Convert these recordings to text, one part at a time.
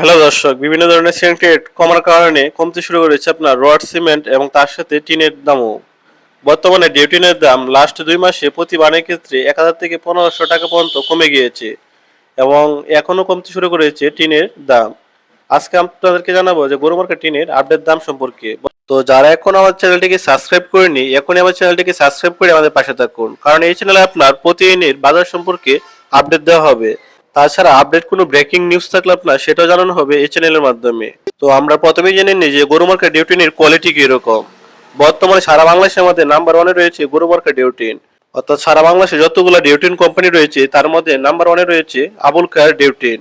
Hello দর্শক, বিভিন্ন ধরনের সিমেন্ট কমার কারণে কমতে শুরু করেছে আপনার রড সিমেন্ট এবং তার সাথে টিনের দামও। বর্তমানে ডিউটিনের দাম লাস্ট দুই মাসে প্রতি বানের ক্ষেত্রে এক হাজার থেকে পনেরোশো টাকা পর্যন্ত কমে গিয়েছে এবং এখনও কমতে শুরু করেছে টিনের দাম। আজকে আপনাদেরকে জানাব যে গরু মার্কেট টিনের আপডেট দাম সম্পর্কে। তো যারা এখন আমার চ্যানেলটিকে সাবস্ক্রাইব করেনি এখনই আমার চ্যানেলটিকে সাবস্ক্রাইব করে আমাদের পাশে থাকুন। কারণ এই চ্যানেলে আপনার প্রতিদিনের বাজার সম্পর্কে আপডেট দেওয়া হবে। তাছাড়া আপডেট কোনো ব্রেকিং নিউজ থাকলে আপনার সেটাও জানানো হবে এই চ্যানেলের মাধ্যমে। তো আমরা প্রথমেই জেনে নিই যে গরু মার্কেট ডিউটিনের কোয়ালিটি কীরকম। বর্তমানে সারা বাংলাদেশের মধ্যে নাম্বার ওয়ানে রয়েছে গরু মার্কেট ডিউটিন অর্থাৎ সারা বাংলাদেশে যতগুলো ডিউটিন কোম্পানি রয়েছে, তার মধ্যে নাম্বার ওয়ানে রয়েছে আবুল কায়ার ডিউটিন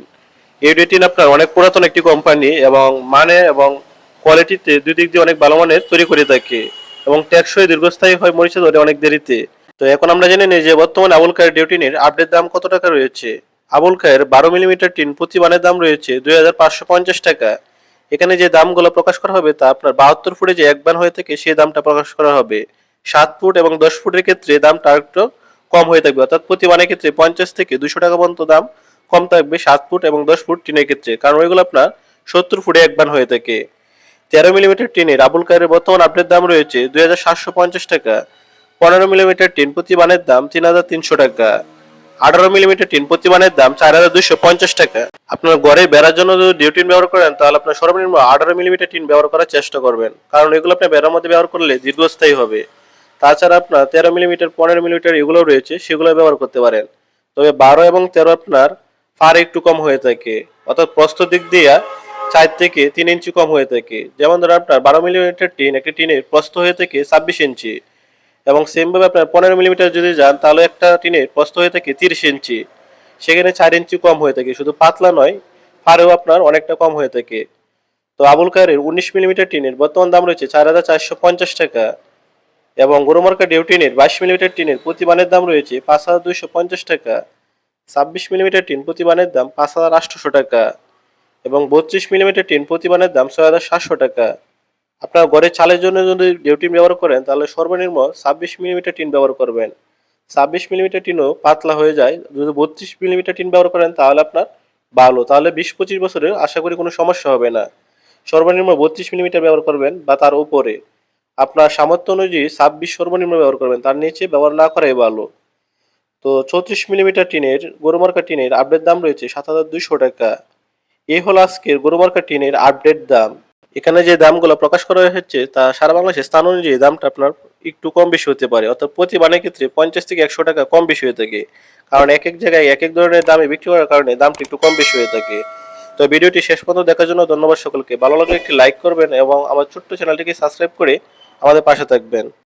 এই ডিউটিন আপনার অনেক পুরাতন একটি কোম্পানি এবং মানে এবং কোয়ালিটিতে দুই দিক দিয়ে অনেক ভালো মানের তৈরি করে থাকে এবং টেকসই দীর্ঘস্থায়ী হয় মরিচা ধরে অনেক দেরিতে। তো এখন আমরা জেনে নিই যে বর্তমানে আবুল কায়ের ডিউটিনের আপডেট দাম কত টাকা রয়েছে। আবুল কায়ের বারো মিলিমিটার টিন প্রতি বানের দাম রয়েছে দুই হাজার পাঁচশো পঞ্চাশ টাকা। এখানে যে দামগুলো প্রকাশ করা হবে তা আপনার বাহাত্তর ফুটে যে এক বান হয়ে থাকে সেই দামটা প্রকাশ করা হবে। সাত ফুট এবং দশ ফুটের ক্ষেত্রে দামটা আরেকটু কম হয়ে থাকবে, অর্থাৎ প্রতি বানের ক্ষেত্রে পঞ্চাশ থেকে দুশো টাকা পর্যন্ত দাম কম থাকবে সাত ফুট এবং দশ ফুট টিনের ক্ষেত্রে, কারণ ওইগুলো আপনার সত্তর ফুটে এক বান হয়ে থাকে। তেরো মিলিমিটার টিনের আবুল কায়ের বর্তমান আপডেট দাম রয়েছে দুই হাজার সাতশো পঞ্চাশ টাকা। পনেরো মিলিমিটার টিন প্রতি বানের দাম তিন হাজার তিনশো টাকা। আঠারো মিলিমিটার টিন প্রতি বানের দাম চার হাজার দুশো পঞ্চাশ টাকা। আপনার ঘরে বেড়ার জন্য যদি ডিউটিন ব্যবহার করেন, তাহলে আপনার সর্বনিম্ন আঠারো মিলিমিটার টিন ব্যবহার করার চেষ্টা করবেন। কারণ এগুলো আপনার বেড়ার মধ্যে ব্যবহার করলে দীর্ঘস্থায়ী হবে। তাছাড়া আপনার তেরো মিলিমিটার পনেরো মিলিমিটার এগুলো রয়েছে, সেগুলো ব্যবহার করতে পারেন। তবে বারো এবং তেরো আপনার ফার একটু কম হয়ে থাকে। অর্থাৎ প্রস্থ দিক দিয়ে চার থেকে তিন ইঞ্চি কম হয়ে থাকে। যেমন ধরুন আপনার বারো মিলিমিটার টিন একটি টিনের প্রস্থ হয়ে থাকে ছাব্বিশ ইঞ্চি। এবং সেমভাবে আপনার পনেরো মিলিমিটার যদি যান, তাহলে একটা টিনের প্রস্থ হয়ে থাকে তিরিশ ইঞ্চি। সেখানে চার ইঞ্চি কম হয়ে থাকে। শুধু পাতলা নয় ফারেও আপনার অনেকটা কম হয়ে থাকে। তো আবুল কায়ের উনিশ মিলিমিটার টিনের বর্তমান দাম রয়েছে চার হাজার চারশো পঞ্চাশ টাকা এবং গরুমার্কা ডিউটিনের বাইশ মিলিমিটার টিনের প্রতি বানের দাম রয়েছে পাঁচ হাজার দুইশো পঞ্চাশ টাকা। ছাব্বিশ মিলিমিটার টিন প্রতি বানের দাম পাঁচ হাজার আটশোশো টাকা এবং বত্রিশ মিলিমিটার টিন প্রতি বানের দাম ছয় হাজার সাতশো টাকা। আপনার ঘরে চালের জন্য যদি ডিউটিন ব্যবহার করেন, তাহলে সর্বনিম্ন ছাব্বিশ মিলিমিটার টিন ব্যবহার করবেন। ছাব্বিশ মিলিমিটার টিনও পাতলা হয়ে যায়। যদি বত্রিশ মিলিমিটার টিন ব্যবহার করেন, তাহলে আপনার ভালো। তাহলে বিশ পঁচিশ বছরে আশা করি কোনো সমস্যা হবে না। সর্বনিম্ন বত্রিশ মিলিমিটার ব্যবহার করবেন বা তার উপরে। আপনার সামর্থ্য অনুযায়ী ছাব্বিশ সর্বনিম্ন ব্যবহার করবেন। তার নিচে ব্যবহার না করাই ভালো। তো চৌত্রিশ মিলিমিটার টিনের গরুমার্কা টিনের আপডেট দাম রয়েছে সাত হাজার দুইশো টাকা। এই হলো আজকের গরুমার্কা টিনের আপডেট দাম। এখানে যে দামগুলো প্রকাশ করা হচ্ছে তা সারা বাংলাদেশের স্থান অনুযায়ী দামটা আপনার একটু কম বেশি হতে পারে। অর্থাৎ প্রতি বানের ক্ষেত্রে পঞ্চাশ থেকে একশো টাকা কম বেশি হয়ে থাকে। কারণ এক এক জায়গায় এক এক ধরনের দামে বিক্রি করার কারণে দামটা একটু কম বেশি হয়ে থাকে। তো ভিডিওটি শেষ পর্যন্ত দেখার জন্য ধন্যবাদ সকলকে। ভালো লাগলে একটি লাইক করবেন এবং আমার ছোট্ট চ্যানেলটিকে সাবস্ক্রাইব করে আমাদের পাশে থাকবেন।